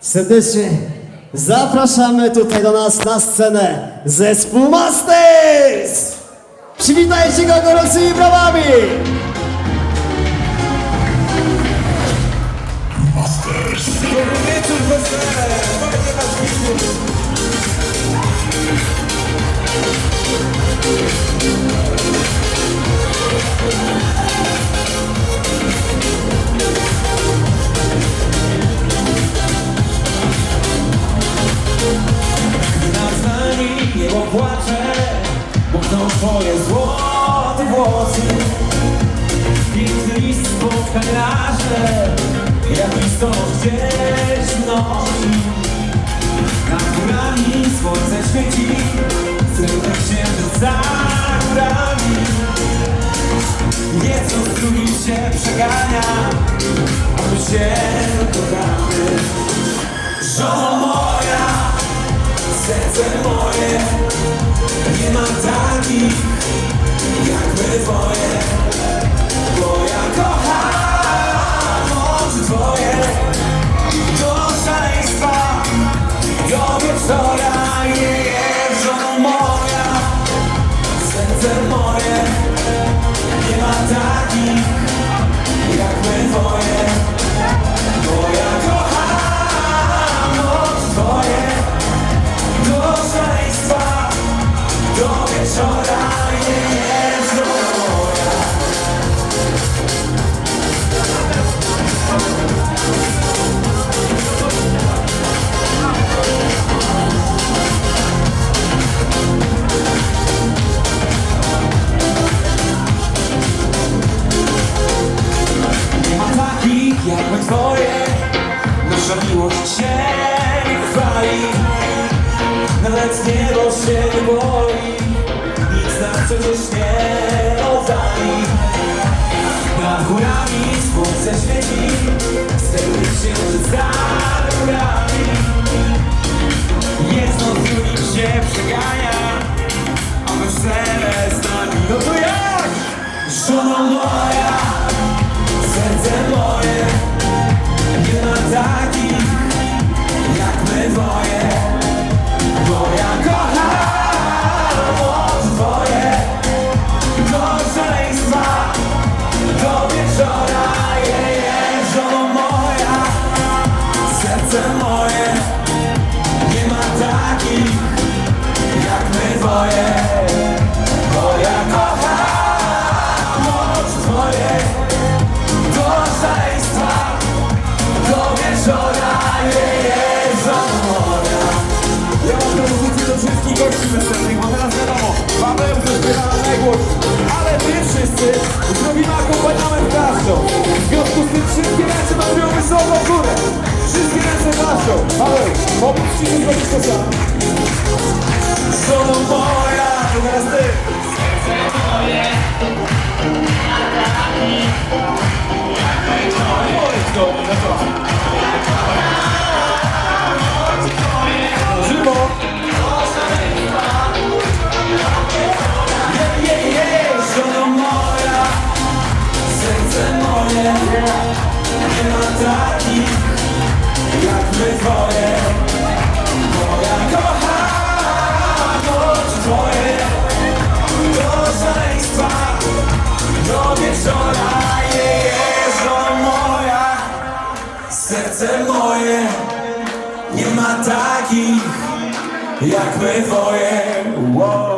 Serdecznie zapraszamy tutaj do nas na scenę zespół Masters! Przywitajcie go gorącymi brawami! Na niebo płacze Buchną twoje złote włosy. Piękny list spotkań raże Jak listonosz gdzieś nocy Nad górami słońce świeci Srebrny księżyc za górami. Jedno z drugim się przegania A my się kochamy Żono moja Serce moje nie ma takich jak my twoje przecież nie oddali Nad górami słońce świeci Serce moje To sam. Solo moja, to ty. Serce moje, nie ma takich jak my twoje. Serce moje, nie ma takich jak my twoje. Wow.